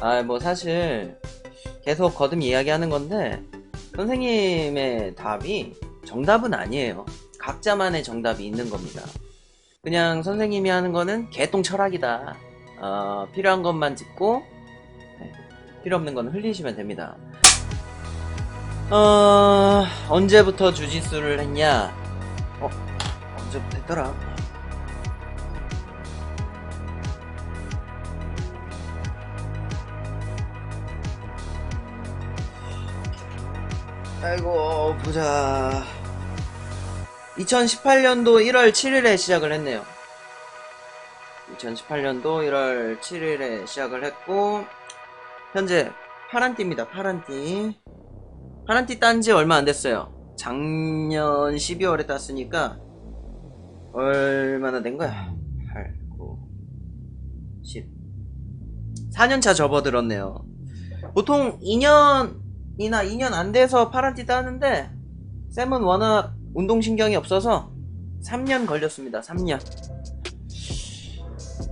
아, 뭐 사실 계속 거듭 이야기하는 건데 선생님의 답이 정답은 아니에요. 각자만의 정답이 있는 겁니다. 그냥 선생님이 하는 거는 개똥 철학이다. 어, 필요한 것만 짚고 네, 필요 없는 건 흘리시면 됩니다. 어, 언제부터 주짓수를 했냐? 어, 언제부터 했더라? 아이고 보자. 2018년도 1월 7일에 시작을 했네요. 2018년도 1월 7일에 시작을 했고 현재 파란띠입니다 파란띠. 파란띠 딴 지 얼마 안 됐어요. 작년 12월에 땄으니까 얼마나 된 거야? 8, 9, 10 4년차 접어들었네요. 보통 2년 이나 2년 안 돼서 파란띠 따는데 쌤은 워낙 운동신경이 없어서 3년 걸렸습니다. 3년.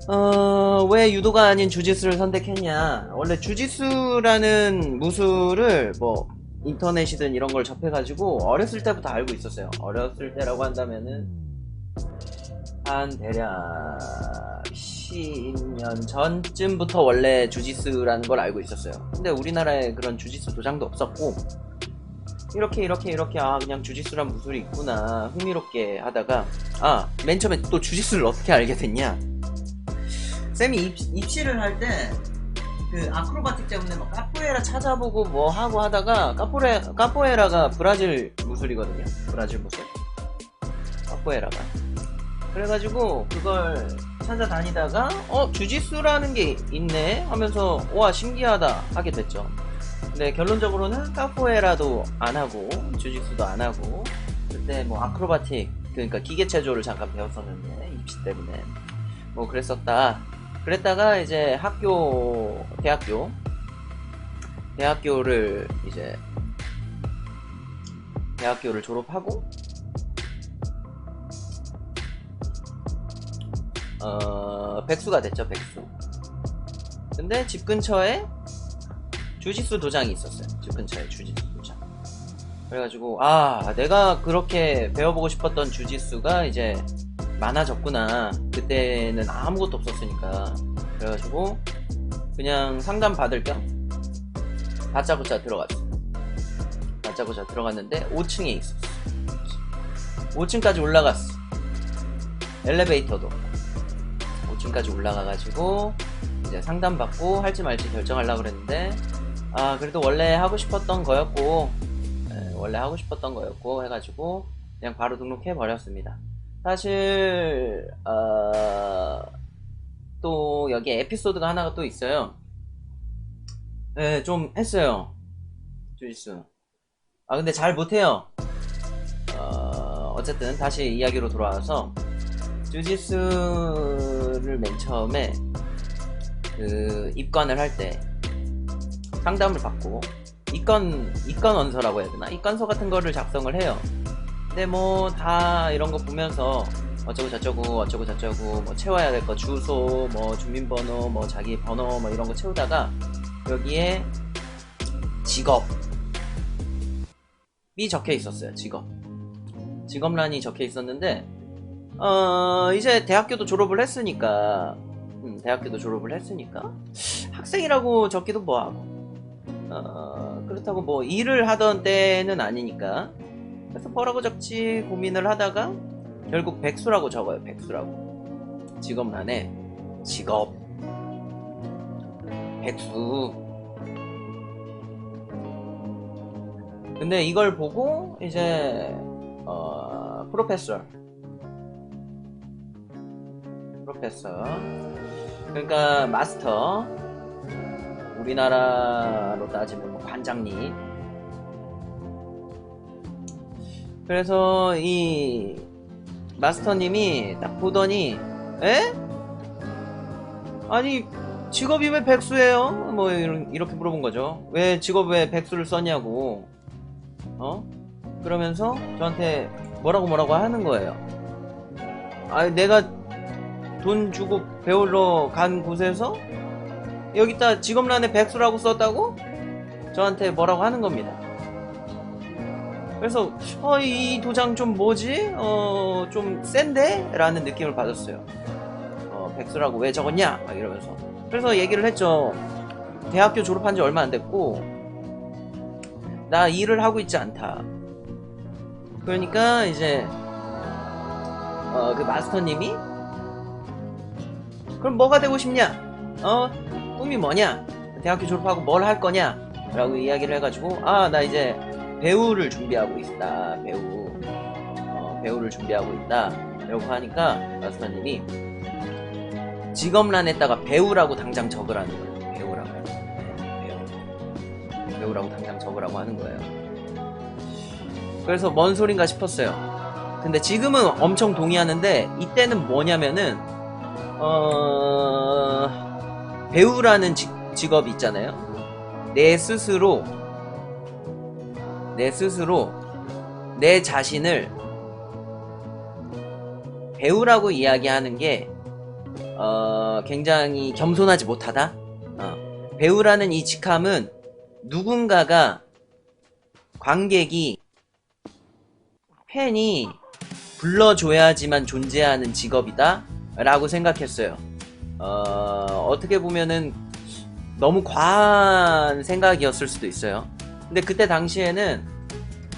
어, 왜 유도가 아닌 주짓수를 선택했냐? 원래 주짓수라는 무술을 뭐 인터넷이든 이런 걸 접해가지고 어렸을 때부터 알고 있었어요. 어렸을 때라고 한다면은 한 대략 10년 전쯤부터 원래 주짓수라는 걸 알고 있었어요. 근데 우리나라에 그런 주짓수 도장도 없었고 이렇게 이렇게 이렇게 아 그냥 주짓수란 무술이 있구나 흥미롭게 하다가 아 맨 처음에 또 주짓수를 어떻게 알게 됐냐? 쌤이 입, 입시를 할 때 그 아크로바틱 때문에 막 카포에라 찾아보고 뭐 하고 하다가 카포레, 카포에라가 브라질 무술이거든요. 브라질 무술. 카포에라가. 그래가지고 그걸 찾아다니다가 어 주짓수라는 게 있네 하면서 와 신기하다 하게 됐죠. 근데 결론적으로는 카포에라도 안 하고 주짓수도 안 하고 그때 뭐 아크로바틱 그러니까 기계체조를 잠깐 배웠었는데 입시 때문에. 뭐 그랬었다. 그랬다가 이제 학교 대학교 대학교를 이제 대학교를 졸업하고 어 백수가 됐죠 백수. 근데 집 근처에 주짓수 도장이 있었어요. 집 근처에 주짓수 도장. 그래가지고 아 내가 그렇게 배워보고 싶었던 주짓수가 이제 많아졌구나. 그때는 아무것도 없었으니까. 그래가지고 그냥 상담 받을 겸 다짜고짜 들어갔어 다짜고짜 들어갔는데 5층에 있었어 5층까지 올라갔어 엘리베이터도 5층까지 올라가가지고 이제 상담 받고 할지 말지 결정하려고 그랬는데 아 그래도 원래 하고 싶었던 거였고 에, 원래 하고 싶었던 거였고 해가지고 그냥 바로 등록해 버렸습니다 사실 어, 또 여기 에피소드가 하나가 또 있어요. 네, 좀 했어요. 주짓수. 아 근데 잘 못해요. 어, 어쨌든 다시 이야기로 돌아와서 주짓수 를 맨 처음에 그 입관을 할 때 상담을 받고 입건 입건 원서라고 해야 되나? 입건서 같은 거를 작성을 해요. 근데 뭐 다 이런 거 보면서 어쩌고 저쩌고 어쩌고 저쩌고 뭐 채워야 될 거 주소 뭐 주민번호 뭐 자기 번호 뭐 이런 거 채우다가 여기에 직업이 적혀 있었어요 직업 직업란이 적혀 있었는데 어 이제 대학교도 졸업을 했으니까. 음, 대학교도 졸업을 했으니까 학생이라고 적기도 뭐하고. 어 그렇다고 뭐 일을 하던 때는 아니니까. 그래서 뭐라고 적지? 고민을 하다가 결국 백수라고 적어요 백수라고. 직업란에 직업. 백수. 근데 이걸 보고 이제 어 프로페서 프로페서 그러니까 마스터 우리나라로 따지면 뭐 관장님 그래서 이 마스터님이 딱 보더니 에? 아니 직업이 왜 백수예요? 뭐 이렇게 물어본 거죠. 왜 직업에 백수를 썼냐고. 어? 그러면서 저한테 뭐라고 뭐라고 하는 거예요. 아니 내가 돈 주고 배우러 간 곳에서 여기다 직업란에 백수라고 썼다고 저한테 뭐라고 하는 겁니다. 그래서 어, 이 도장 좀 뭐지? 어, 좀 센데? 라는 느낌을 받았어요. 어, 백수라고 왜 적었냐? 막 이러면서. 그래서 얘기를 했죠. 대학교 졸업한 지 얼마 안 됐고, 나 일을 하고 있지 않다. 그러니까 이제, 어, 그 마스터님이, 그럼 뭐가 되고 싶냐? 어? 꿈이 뭐냐? 대학교 졸업하고 뭘 할 거냐? 라고 이야기를 해가지고, 아, 나 이제 배우를 준비하고 있다. 배우. 어, 배우를 준비하고 있다. 라고 하니까, 마스터님이 직업란에다가 배우라고 당장 적으라는 거예요. 배우라고. 네, 배우. 배우라고 당장 적으라고 하는 거예요. 그래서 뭔 소린가 싶었어요. 근데 지금은 엄청 동의하는데, 이때는 뭐냐면은, 어, 배우라는 직, 직업이 있잖아요. 내 스스로, 내 스스로, 내 자신을 배우라고 이야기하는 게, 어, 굉장히 겸손하지 못하다? 어, 배우라는 이 직함은 누군가가, 관객이, 팬이 불러줘야지만 존재하는 직업이다? 라고 생각했어요. 어, 어떻게 보면은 너무 과한 생각이었을 수도 있어요. 근데 그때 당시에는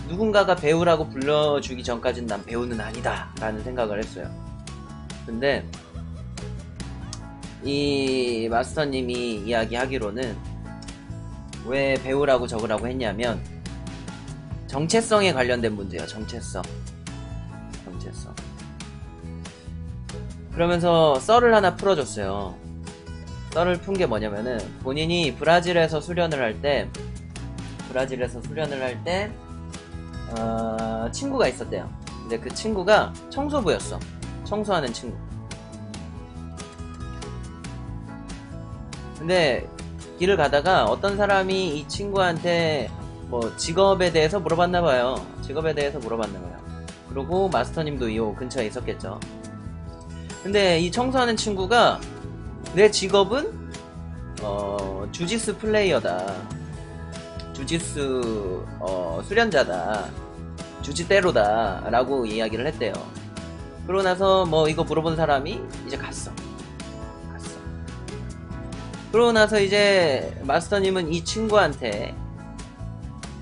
누군가가 배우라고 불러주기 전까지는 난 배우는 아니다. 라는 생각을 했어요. 근데 이 마스터님이 이야기하기로는 왜 배우라고 적으라고 했냐면 정체성에 관련된 문제예요. 정체성. 정체성. 그러면서 썰을 하나 풀어줬어요. 썰을 푼 게 뭐냐면은 본인이 브라질에서 수련을 할 때 브라질에서 수련을 할때 어, 친구가 있었대요. 근데 그 친구가 청소부였어. 청소하는 친구. 근데 길을 가다가 어떤 사람이 이 친구한테 뭐 직업에 대해서 물어봤나 봐요. 직업에 대해서 물어봤나 봐요. 그리고 마스터님도 이 근처에 있었겠죠. 근데 이 청소하는 친구가 내 직업은 어, 주짓수 플레이어다. 주짓수 어, 수련자다. 주짓대로다. 라고 이야기를 했대요. 그러고 나서 뭐 이거 물어본 사람이 이제 갔어. 갔어. 그러고 나서 이제 마스터님은 이 친구한테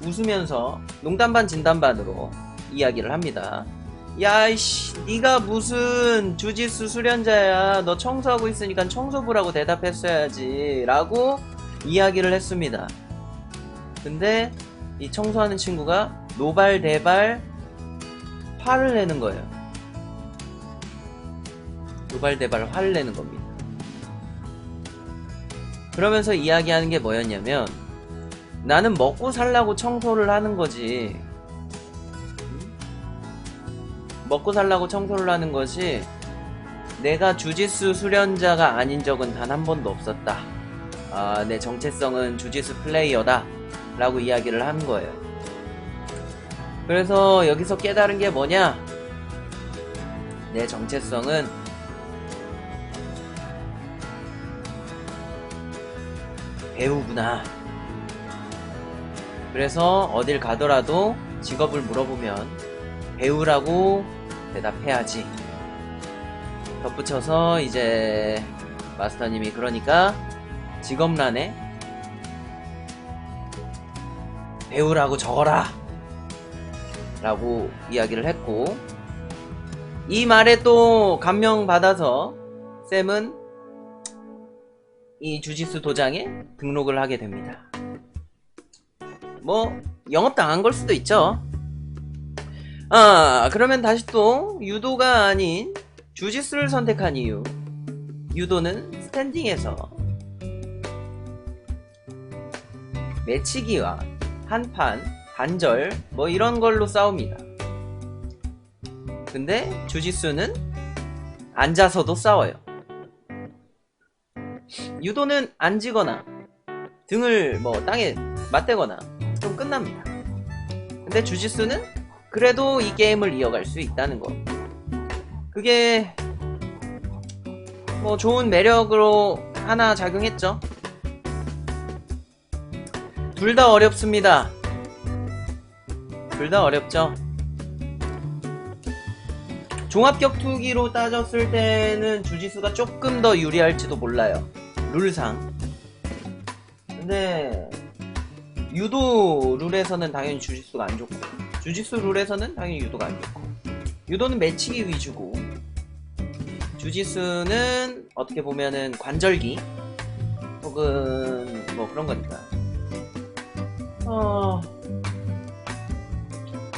웃으면서 농담 반 진담 반으로 이야기를 합니다. 야이씨, 네가 무슨 주짓수 수련자야? 너 청소하고 있으니까 청소부라고 대답했어야지.라고 이야기를 했습니다. 근데 이 청소하는 친구가 노발대발 화를 내는 거예요. 노발대발 화를 내는 겁니다. 그러면서 이야기하는 게 뭐였냐면 나는 먹고 살라고 청소를 하는 거지. 먹고 살라고 청소를 하는 것이 내가 주짓수 수련자가 아닌 적은 단 한 번도 없었다. 아, 내 정체성은 주짓수 플레이어다. 라고 이야기를 한 거예요. 그래서 여기서 깨달은 게 뭐냐? 내 정체성은 배우구나. 그래서 어딜 가더라도 직업을 물어보면 배우라고 대답해야지. 덧붙여서 이제 마스터님이 그러니까 직업란에 배우라고 적어라! 라고 이야기를 했고, 이 말에 또 감명받아서 쌤은 이 주짓수 도장에 등록을 하게 됩니다. 뭐, 영업당 한 걸 수도 있죠. 아, 그러면 다시 또 유도가 아닌 주짓수를 선택한 이유. 유도는 스탠딩에서 매치기와 한판, 단절, 뭐 이런 걸로 싸웁니다. 근데 주짓수는 앉아서도 싸워요. 유도는 앉거나 등을 뭐 땅에 맞대거나 좀 끝납니다. 근데 주짓수는 그래도 이 게임을 이어갈 수 있다는 거. 그게 뭐 좋은 매력으로 하나 작용했죠. 둘 다 어렵습니다. 둘 다 어렵죠. 종합격투기로 따졌을 때는 주짓수가 조금 더 유리할지도 몰라요. 룰상. 근데 유도 룰에서는 당연히 주짓수가 안 좋고 주짓수 룰에서는 당연히 유도가 안 좋고 유도는 매치기 위주고 주짓수는 어떻게 보면은 관절기 혹은 뭐 그런 거니까. 어...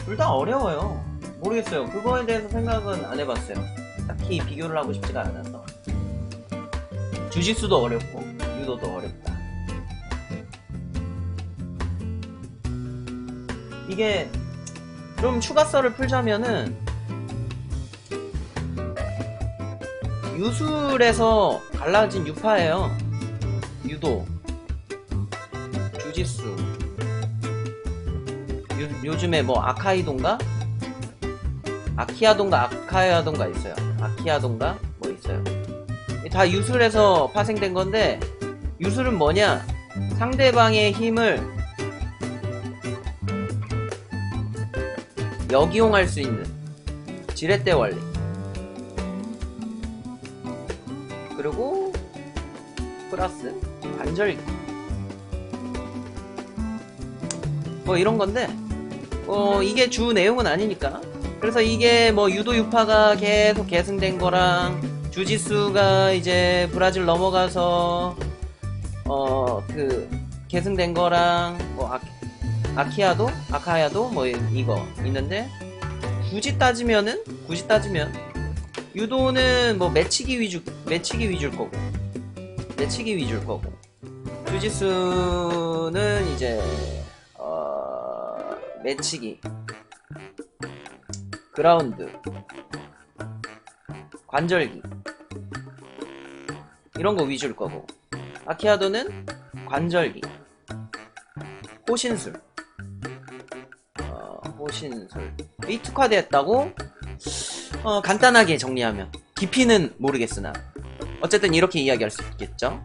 둘 다 어려워요. 모르겠어요. 그거에 대해서 생각은 안 해봤어요. 딱히 비교를 하고 싶지가 않아서. 주짓수도 어렵고 유도도 어렵다. 이게 좀 추가설을 풀자면은 유술에서 갈라진 유파예요. 유도, 주짓수. 요, 요즘에 뭐 아카이도인가? 아키아도인가 아카야도인가 있어요. 아키아도인가? 뭐 있어요. 이다 유술에서 파생된 건데 유술은 뭐냐? 상대방의 힘을 역이용할 수 있는 지렛대 원리. 그리고 플러스 관절기 뭐 이런 건데 어 이게 주 내용은 아니니까. 그래서 이게 뭐 유도 유파가 계속 계승된 거랑 주짓수가 이제 브라질 넘어가서 어 그 계승된 거랑 뭐 아, 아키아도 아카야도 뭐 이거 있는데 굳이 따지면은 굳이 따지면 유도는 뭐 매치기 위주 매치기 위주일 거고. 매치기 위주일 거고. 주짓수는 이제 어 매치기. 그라운드. 관절기. 이런 거 위주일 거고. 아키아도는 관절기. 호신술 신술 이 특화되었다고? 어, 간단하게 정리하면. 깊이는 모르겠으나. 어쨌든 이렇게 이야기할 수 있겠죠